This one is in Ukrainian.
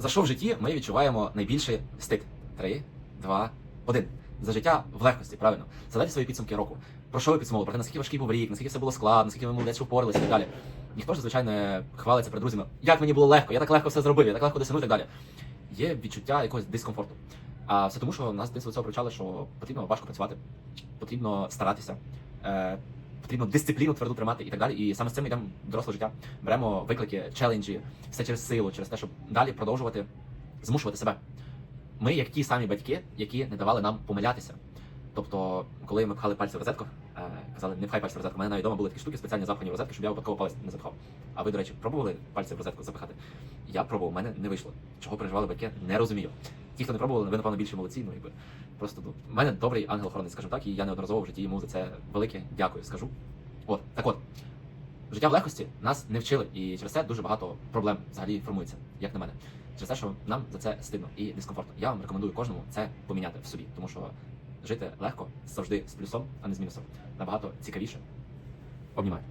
За що в житті ми відчуваємо найбільший стид? Три, два, один. За життя в легкості, правильно. Задайте свої підсумки року. Про що ви підсумовували? Про те, наскільки важкий був рік, наскільки все було складно, наскільки ви молодець, що впоралися і так далі. Ніхто ж, звичайно, хвалиться перед друзями, як мені було легко, я так легко все зробив, я так легко досягнув і так далі. Є відчуття якогось дискомфорту. А все тому, що нас з дитинства цього привчали, що потрібно важко працювати, потрібно старатися, е, потрібно дисципліну тверду тримати і так далі. І саме з цим йдемо доросле життя. Беремо виклики, челенджі, все через силу, через те, щоб далі продовжувати змушувати себе. Ми як ті самі батьки, які не давали нам помилятися. Тобто, коли ми пхали пальці в розетку, е, казали, не пхай пальці в розетку. У мене навіть вдома були такі штуки спеціальні запхані в розетку, щоб я випадково палець не запхав. А ви, до речі, пробували пальці в розетку запихати? Я пробував, у мене не вийшло. Чого переживали батьки, не розумію. Ті, хто не пробували, ви, напевно, більше молодці, ну якби. Просто в мене добрий ангел-охоронець, скажімо так, і я неодноразово в житті йому за це велике дякую, скажу. От, так от. Життя в легкості нас не вчили, і через це дуже багато проблем взагалі формується, як на мене. Через те, що нам за це стидно і дискомфортно. Я вам рекомендую кожному це поміняти в собі, тому що жити легко завжди з плюсом, а не з мінусом. Набагато цікавіше. Обнімаю.